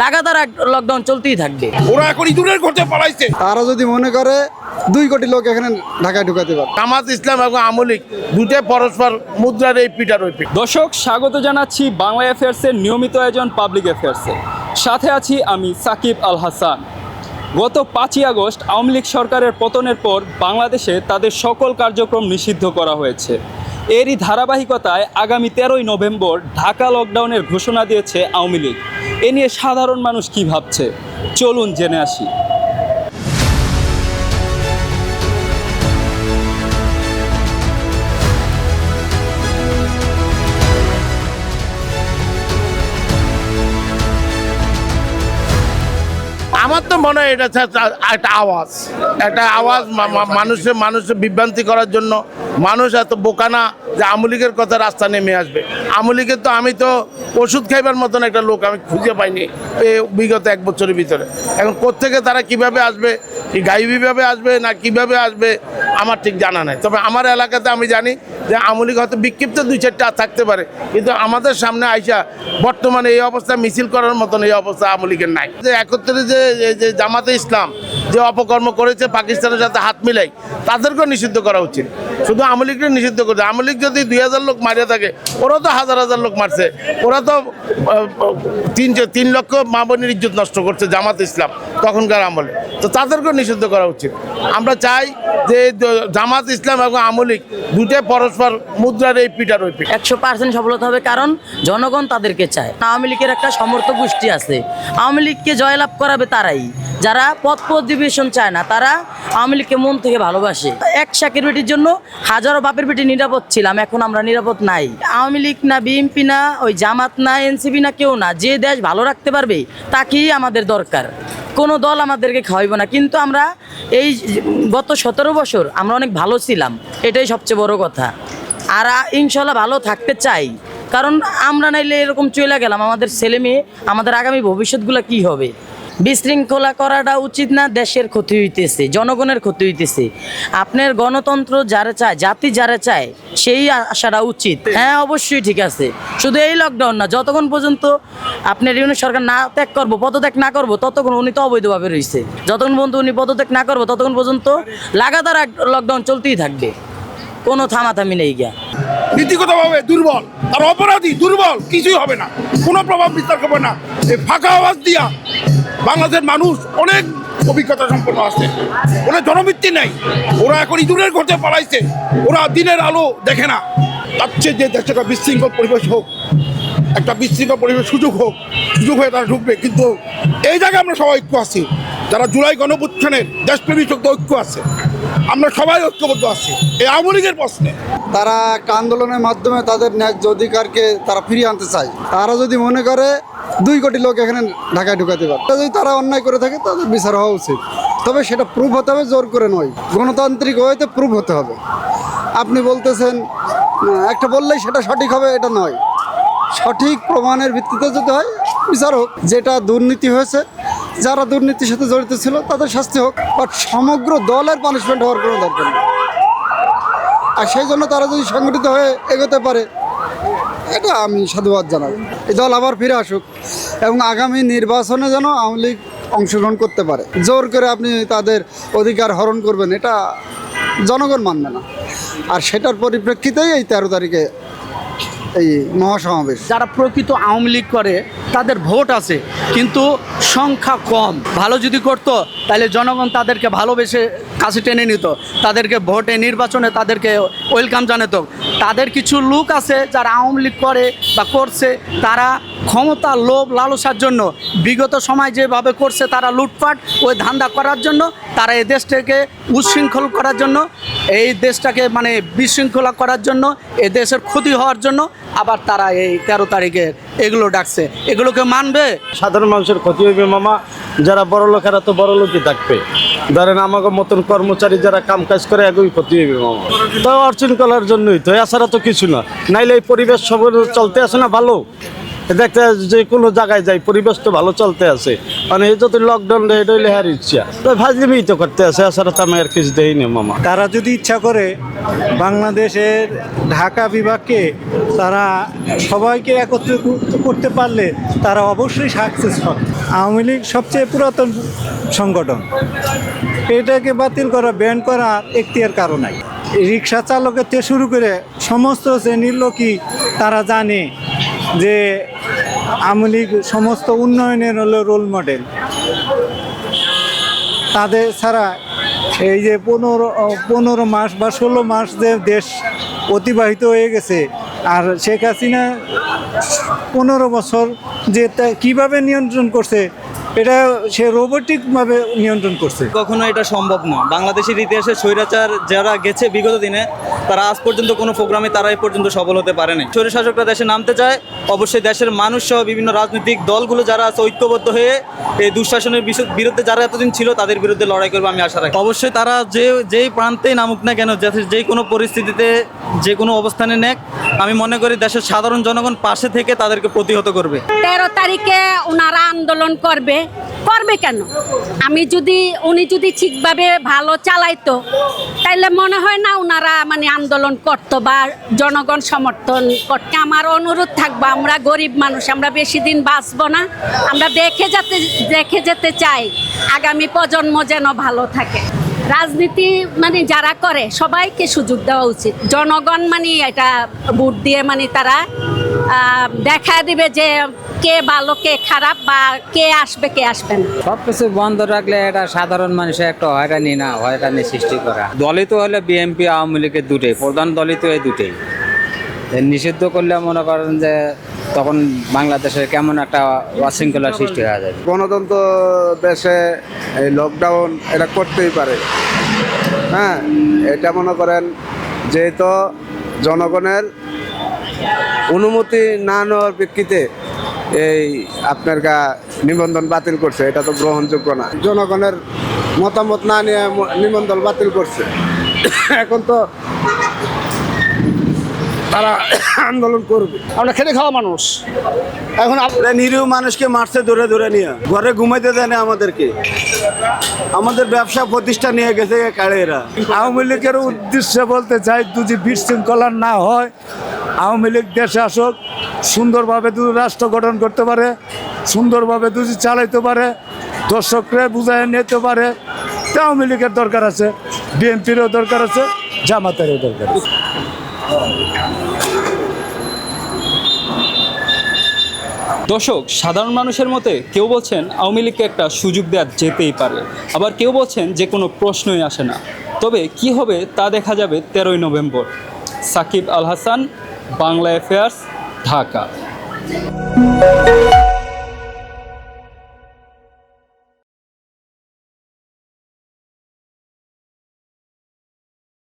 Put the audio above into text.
লাগাতার এক লকডাউন চলতেই থাকবে। ওরা এখন ইঁদুরের ঘরতে পালাইছে। তারা যদি মনে করে দুই কোটি লোক এখানে ঢাকায় ঢুকাতে পারে জামাত ইসলাম এবং আমলিক দুটোই পরস্পর মুদ্রার এই পিটার ওই দর্শক স্বাগত জানাচ্ছি বাংলা অ্যাফেয়ার্সের নিয়মিত আয়োজন পাবলিক অ্যাফেয়ার্সে সাথে আছি আমি সাকিব আল হাসান। গত পাঁচই আগস্ট আওয়ামী লীগ সরকারের পতনের পর বাংলাদেশে তাদের সকল কার্যক্রম নিষিদ্ধ করা হয়েছে। এরই ধারাবাহিকতায় আগামী তেরোই নভেম্বর ঢাকা লকডাউনের ঘোষণা দিয়েছে আওয়ামী লীগ। এ নিয়ে সাধারণ মানুষ কি ভাবছে? চলুন জেনে আসি। আমার তো মনে হয় এটা একটা আওয়াজ। একটা আওয়াজ মানুষের মানুষের বিভ্রান্তি করার জন্য মানুষ এত বোকানা যে আমলিকের কথা রাস্তা নেমে আসবে। আমলিকের তো আমি তো ওষুধ খাইবার মতন একটা লোক আমি খুঁজে পাইনি বিগত এক বছরের ভিতরে। এখন কোত্থেকে তারা কীভাবে আসবে, কি গাইবীভাবে আসবে না কীভাবে আসবে, আমার ঠিক জানা নাই। তবে আমার এলাকাতে আমি জানি যে আমলিক হয়তো বিক্ষিপ্ত দুই চারটা থাকতে পারে। কিন্তু আমাদের সামনে আইসা বর্তমানে এই অবস্থা মিছিল করার মতন এই অবস্থা আমলিকের নাই। যে একত্রে যে জামাতে ইসলাম যে অপকর্ম করেছে পাকিস্তানের সাথে হাত মিলাই, তাদেরকেও নিষিদ্ধ করা উচিত। শুধু আমলিককে নিষিদ্ধ করছে। আমলিক যদি দুই হাজার লোক মারিয়ে থাকে, ওরাও তো হাজার হাজার লোক মারছে। ওরা তো তিন তিন লক্ষ মা বোনের ইজ্জত নষ্ট করছে জামাত ইসলাম, তখনকার আমলে তো তাদেরকেও নিষিদ্ধ করা উচিত। আমরা চাই যে জামাত ইসলাম এবং আমলিক দুটোই পরস্পর মুদ্রার এই পিটার ওই পিঠ একশো পার্সেন্ট সফলতা হবে কারণ জনগণ তাদেরকে চায়। আওয়ামী লীগের একটা সমর্থ গোষ্ঠী আছে। আওয়ামী লীগকে জয়লাভ করাবে তারাই, যারা পথ পরিবেশন চায় না, তারা আওয়ামী লীগকে মন থেকে ভালোবাসে। এক শাকের বেটির জন্য হাজারো বাপের বেটি নিরাপদ ছিলাম, এখন আমরা নিরাপদ নাই। আওয়ামী লীগ না বিএনপি না ওই জামাত না এনসিপি না কেউ না, যে দেশ ভালো রাখতে পারবে তাকেই আমাদের দরকার। কোনো দল আমাদেরকে খাওয়াইব না, কিন্তু আমরা এই গত সতেরো বছর আমরা অনেক ভালো ছিলাম, এটাই সবচেয়ে বড় কথা। আর ইনশাল্লাহ ভালো থাকতে চাই, কারণ আমরা নাইলে এরকম চলে গেলাম, আমাদের ছেলে মেয়ে, আমাদের আগামী ভবিষ্যৎগুলো কি হবে? বিশৃঙ্খলা করাটা উচিত না দেশের ক্ষতি হইতেছে জনগণের ক্ষতি হইতেছে। আপনার গণতন্ত্র যারা চায় জাতি যারা চায় সেই আসাটা উচিত। হ্যাঁ অবশ্যই ঠিক আছে। শুধু এই লকডাউন না যতক্ষণ পর্যন্ত আপনার ইউনিট সরকার না ত্যাগ করব পদত্যাগ না করব ততক্ষণ উনি তো অবৈধভাবে রয়েছে। যতক্ষণ পর্যন্ত উনি পদত্যাগ না করব ততক্ষণ পর্যন্ত লাগাতার লকডাউন চলতেই থাকবে। কোনো থামাথামি নেই গিয়া। নীতিগতভাবে দুর্বল আর অপরাধী দুর্বল কিছুই হবে না। কোনো প্রভাব বিস্তার করবে না। এই ফাঁকা আওয়াজ দিয়া বাংলাদেশের মানুষ অনেক অভিজ্ঞতা সম্পন্ন আছে। ওরা জনবৃত্তি নেই। ওরা এখন ইঁদুরের ঘরতে পালাইছে। ওরা দিনের আলো দেখে না। তার চেয়ে যে দেশে একটা বিশৃঙ্খল পরিবেশ হোক, একটা বিশৃঙ্খল পরিবেশ সুযোগ হোক, সুযোগ হয়ে তারা ঢুকবে। কিন্তু এই জায়গায় আমরা সবাই ঐক্য আছি। যারা জুলাই গণপুত্থানের দেশপ্রেমী শক্তি ঐক্য আছে। আমরা সবাই ঐক্যবদ্ধ আছি। এই আওয়ামী লীগের প্রশ্নে। তারা একটা আন্দোলনের মাধ্যমে তাদের ন্যায্য অধিকারকে তারা ফিরিয়ে আনতে চায়। তারা যদি মনে করে দুই কোটি লোক এখানে ঢাকায় ঢুকাতে পারে, যদি তারা অন্যায় করে থাকে, তাদের বিচার হওয়া উচিত। তবে সেটা প্রুফ হতে হবে, জোর করে নয়। গণতান্ত্রিক ওয়েতে প্রুফ হতে হবে। আপনি বলতেছেন একটা বললেই সেটা সঠিক হবে, এটা নয়। সঠিক প্রমাণের ভিত্তিতে যদি হয়, বিচার হোক। যেটা দুর্নীতি হয়েছে যারা দুর্নীতির সাথে জড়িত ছিল, তাদের শাস্তি হোক বাট সমগ্র দলের পানিশমেন্ট হওয়ার কোনো দরকার নেই। আর সেই জন্য তারা যদি সংগঠিত হয়ে এগোতে পারে, এটা আমি সাধুবাদ জানাই এই দল আবার ফিরে আসুক এবং আগামী নির্বাচনে যেন আওয়ামী লীগ অংশগ্রহণ করতে পারে। জোর করে আপনি তাদের অধিকার হরণ করবেন, এটা জনগণ মানবে না। আর সেটার পরিপ্রেক্ষিতেই এই তেরো তারিখে এই মহাসমাবেশ। যারা প্রকৃত আওয়ামী লীগ করে, তাদের ভোট আছে, কিন্তু সংখ্যা কম। ভালো যদি করতো তাহলে জনগণ তাদেরকে ভালোবেসে কাছে টেনে নিত। তাদেরকে ভোটে নির্বাচনে তাদেরকে ওয়েলকাম জানাতো। তাদের কিছু লোক আছে যারা আওয়ামী লীগ করে বা করছে, তারা ক্ষমতা, লোভ, লালসার জন্য বিগত সময় যেভাবে করছে, তারা লুটপাট, ওই ধান্দা করার জন্য, তারা এই দেশটাকে উচ্ছৃঙ্খল করার জন্য এই দেশটাকে মানে বিশৃঙ্খলা করার জন্য, এই দেশের ক্ষতি হওয়ার জন্য আবার তারা এই তেরো তারিখে এগুলো ডাকছে। এগুলোকে মানবে? সাধারণ মানুষের ক্ষতি হইবে মামা, যারা বড় লোকেরা তো বড় লোকই থাকবে। ধরেন আমাকে মতন কর্মচারী যারা কাম কাজ করে, এগুই ক্ষতি হইবে মামা। তো অর্জন করার জন্যই তো, এছাড়া তো কিছু না। নাইলে এই পরিবেশ সব চলতে আসে না ভালো? দেখতে যে কোনো জায়গায় যাই, পরিবেশ তো ভালো চলতে আছে। মানে এই যত লকডাউন এটা হইলে হার ইচ্ছা। তো ফাজলিমি তো করতে আছে এছাড়া তো আমি আর কিছু দেই মামা। তারা যদি ইচ্ছা করে, বাংলাদেশের ঢাকা বিভাগকে তারা সবাইকে একত্রিত করতে পারলে তারা অবশ্যই সাকসেস হবে আওয়ামী লীগ সবচেয়ে পুরাতন সংগঠন। এটাকে বাতিল করা ব্যান করা এখতিয়ার কারও নাই। রিক্সা চালকের থেকে শুরু করে সমস্ত শ্রেণির লোকই তারা জানে যে আওয়ামী লীগ সমস্ত উন্নয়নের হলো রোল মডেল তাদের ছাড়া এই যে পনেরো পনেরো মাস বা ষোলো মাস যে দেশ অতিবাহিত হয়ে গেছে, আর শেখ হাসিনা পনেরো বছর যে কীভাবে নিয়ন্ত্রণ করছে এটা সে রোবোটিকভাবে নিয়ন্ত্রণ করছে। কখনো এটা সম্ভব না। বাংলাদেশের ইতিহাসে স্বৈরাচার যারা গেছে বিগত দিনে তারা আজ পর্যন্ত কোনো প্রোগ্রামে তারা এই পর্যন্ত সফল হতে পারেনি। স্বৈর শাসকরা দেশে নামতে চায় অবশ্যই দেশের মানুষ সহ বিভিন্ন রাজনৈতিক দলগুলো যারা আছে ঐক্যবদ্ধ হয়ে এই দুঃশাসনের বিরুদ্ধে যারা এতদিন ছিল তাদের বিরুদ্ধে লড়াই করবে আমি আশা রাখি। অবশ্যই তারা যে যেই প্রান্তেই নামুক না কেন যাতে যে কোনো পরিস্থিতিতে যে কোনো অবস্থানে নেক আমি মনে করি দেশের সাধারণ জনগণ পাশে থেকে তাদেরকে প্রতিহত করবে। তেরো তারিখে ওনারা আন্দোলন করবে। করবে কেন? আমি যদি, উনি যদি ঠিকভাবে ভালো চালাইতো, তাইলে মনে হয় না ওনারা মানে আন্দোলন করতো বা জনগণ সমর্থন করতে। আমার অনুরোধ থাকব, আমরা গরিব মানুষ, আমরা বেশি দিন বাঁচবো না। আমরা দেখে যেতে দেখে যেতে চাই, আগামী প্রজন্ম যেন ভালো থাকে। রাজনীতি মানে যারা করে, সবাইকে সুযোগ দেওয়া উচিত। জনগণ মানে এটা, ভোট দিয়ে মানে তারা দেখা দিবে যে কে ভালো কে খারাপ বা কে আসবে কে আসবে না। সব কিছু বন্ধ রাখলে এটা সাধারণ মানুষের একটা হয়রানি না হয়রানি সৃষ্টি করা। দলিত হলে বিএনপি আওয়ামী লীগের দুটোই প্রধান দলিত এই দুটোই। নিষিদ্ধ করলে মনে করেন যে তখন বাংলাদেশের কেমন একটা অশৃঙ্খলার সৃষ্টি হয়ে যাবে। গণতন্ত্র দেশে এই লকডাউন এটা করতেই পারে। হ্যাঁ এটা মনে করেন যেহেতু জনগণের অনুমতি না নেওয়ার প্রেক্ষিতে এই আপনার গা নিবন্ধন বাতিল করছে এটা তো গ্রহণযোগ্য না। জনগণের মতামত না নিয়ে নিবন্ধন বাতিল করছে। এখন তো তারা আন্দোলন করবে। আমরা খেটে খাওয়া মানুষ। এখন আপনার নিরীহ মানুষকে মারছে ধরে ধরে নিয়ে। ঘরে ঘুমাইতে দেয় না আমাদেরকে। আমাদের ব্যবসা প্রতিষ্ঠান নিয়ে গেছে কাড়ে এরা আওয়ামী লীগের উদ্দেশ্যে বলতে চাই যদি বিশৃঙ্খলা না হয় আওয়ামী লীগ দেশে আসুক, সুন্দরভাবে যদি রাষ্ট্র গঠন করতে পারে, সুন্দরভাবে যদি চালাইতে পারে, দর্শকরা বুঝায় নিতে পারে। আওয়ামী লীগের দরকার আছে, বিএনপিরও দরকার আছে, জামাতেরও দরকার আছে। দর্শক, সাধারণ মানুষের মতে কেউ বলছেন আওয়ামী লীগকে একটা সুযোগ দেওয়া যেতেই পারে। আবার কেউ বলছেন যে কোনো প্রশ্নই আসে না। তবে কি হবে তা দেখা যাবে তেরোই নভেম্বর। সাকিব আল হাসান বাংলা অ্যাফেয়ার্স ঢাকা।